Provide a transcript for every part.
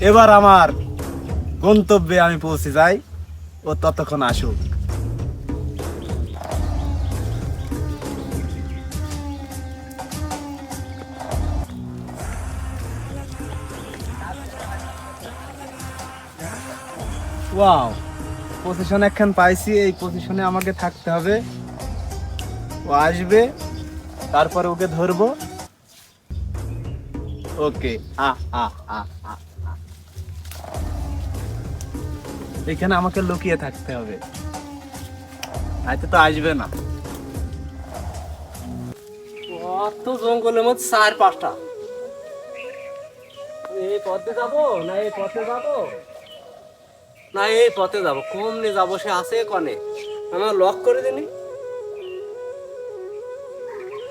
এবার আমার গন্তব্যে আমি পৌঁছে যাই ও ততক্ষণ আসুক। ওয়াও পজিশন একখান পাইছি, এই পজিশনে আমাকে থাকতে হবে। ও আসবে, তারপরে ওকে ধরবো। ওকে, আ আ আ আ। এখানে আমাকে লুকিয়ে থাকতে হবে। হয়তো তো আসবে না। অত জঙ্গলের মধ্যে চার পাঁচটা। এই পথে যাব না এই পথে যাব? না এই পথে যাব। যাব সে আছে কনে। আমার লক করে দিনি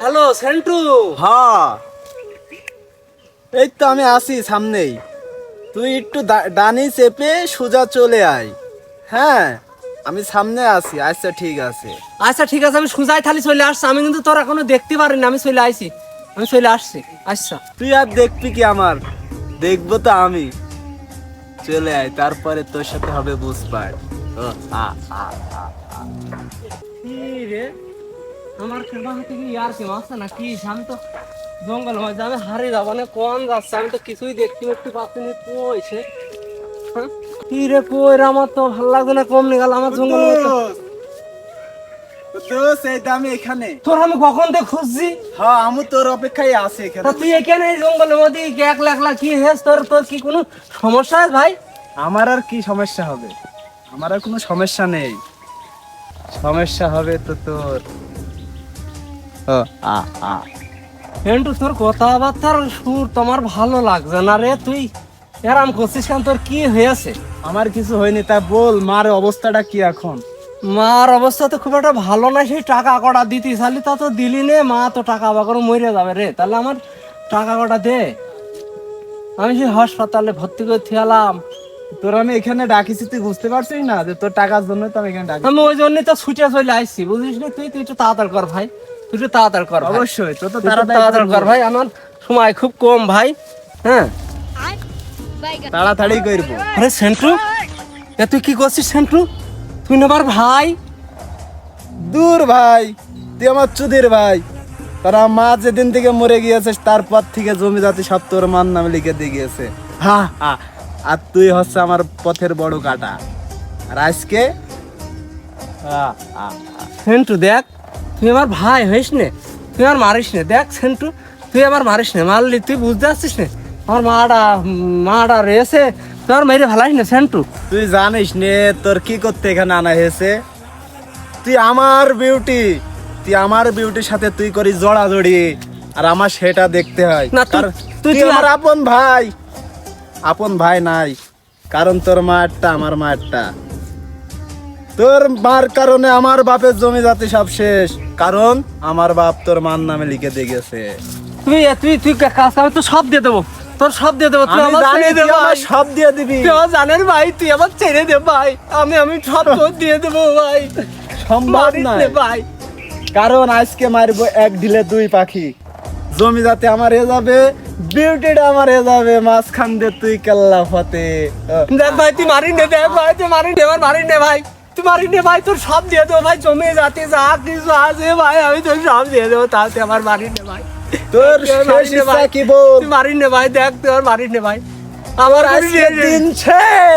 হ্যালো সেন্টু হ্যাঁ। এই তো আমি আসি সামনেই। তুই একটু ডানি চেপে সোজা চলে আয়। হ্যাঁ আমি সামনে আছি। আচ্ছা ঠিক আছে। আচ্ছা ঠিক আছে আমি সুজাই থালি চলে আসছি। আমি কিন্তু তোর এখনও দেখতে পারিনি আমি চলে আইছি। আমি চলে আসছি। আচ্ছা। তুই আর দেখবি কি আমার? দেখব তো আমি। চলে আয় তারপরে তোর সাথে হবে বুঝবার। ও, আ, আ, আ, আ। কি রে? আমার হাতে কি মাছ না কি শান্ত। জঙ্গল মধ্যে আমি হারিয়ে যাব না কোন যাচ্ছে। আমি তো কিছুই দেখতে দেখতে পাচ্ছি না কইছে হ্যাঁ? কি রে কই আমার তো ভালো লাগছে না কম নিগাল আমার জঙ্গল তো আমি এখানে। তোর আমি কখন খুঁজছি? হ্যাঁ আমি তোর অপেক্ষায় আছি এখানে। তুই এখানে জঙ্গলের মধ্যে কি একলা একলা কি হেস? তোর তোর কি কোনো সমস্যা ভাই? আমার আর কি সমস্যা হবে? আমার আর কোনো সমস্যা নেই। সমস্যা হবে তো তোর। তোর কথাবার্তার সুর তোমার ভালো লাগছে না রে তুই? এরাম করছিস কেন? তোর কি হয়েছে? আমার কিছু হয়নি তা বল মার অবস্থাটা কি এখন? মার অবস্থা তো খুব একটা ভালো না সেই টাকা কটা দিতে চালি তা তো দিলি নে মা তো টাকা বাকর মরে যাবে রে। তাহলে আমার টাকা কটা দে? আমি সেই হাসপাতালে ভর্তি করে থিয়ালাম তোর আমি এখানে ডাকিছি তুই বুঝতে পারছিস না যে তোর টাকার জন্য তো আমি এখানে ডাকি আমি ওই জন্যই তো ছুটে চলে আসছি বুঝিস না? তুই তুই একটু তাড়াতাড়ি কর ভাই। একটু তাড়াতাড়ি কর অবশ্যই তোর তো তাড়াতাড়ি কর ভাই আমার সময় খুব কম ভাই হ্যাঁ? তাড়াতাড়ি করব। আরে সেন্ট্রু এ তুই কি করছিস সেন্ট্রু তুই নেবার ভাই? দূর ভাই তুই আমার চুদির ভাই। তারা মা যেদিন থেকে মরে গিয়েছে তারপর থেকে জমি জাতি সব তোর মান নামে লিখে দিয়ে গিয়েছে। হা। হা আর তুই হচ্ছে আমার পথের বড় কাটা। আর আজকে। সেন্টু দেখ তুই আমার ভাই হইস নে তুই আমার মারিস নে। দেখ সেন্টু তুই আমার মারিস নে। মারলি তুই বুঝতে পারছিস নে। আমার মাটা মাটা রয়েছে তুই আমার মেরে ভালাইস না সেন্টু। তুই জানিস নে তোর কি করতে এখানে আনা হয়েছে? তুই আমার বিউটি তুই আমার বিউটির সাথে তুই করি জড়াজড়ি আর আমার সেটা দেখতে হয়। না, তুই- আমার আপন ভাই। আপন ভাই নাই কারণ তোর মারটা আমার মারটা তোর মার কারণে আমার বাপের জমি জাতি সব শেষ। কারণ আমার বাপ তোর মার নামে লিখে দিয়ে গেছে। তুই তুই তুই কাজ আমি তো সব দিয়ে দেবো। তোর সব দিয়ে দেবো তুই আমার জানি ছেড়ে দে ভাই। সব দিয়ে দিবি। তুই আমার জানের ভাই তুই আমার ছেড়ে দে ভাই। আমি আমি সব তোর দিয়ে দেবো ভাই। সম্ভব নে ভাই। কারণ আজকে মারবো এক ঢিলে দুই পাখি। জমি যাতে আমার এ যাবে বিউটিটা আমার এ যাবে মাঝখান দিয়ে তুই কেল্লা ফতে। দেখ ভাই তুই মারি নে দেখ ভাই তুই মারি আমার মারি নে ভাই। তুই মারি নে ভাই তোর সব দিয়ে দেবো ভাই জমে যাতে যা কিছু আছে ভাই আমি তোর সব দিয়ে দেবো তাতে আমার বাড়ির নে ভাই। তোর শেষ ইচ্ছা। কি বল? বাড়ির নে ভাই দেখ তোর বাড়ির নে ভাই। আমার আজকে দিন শেষ।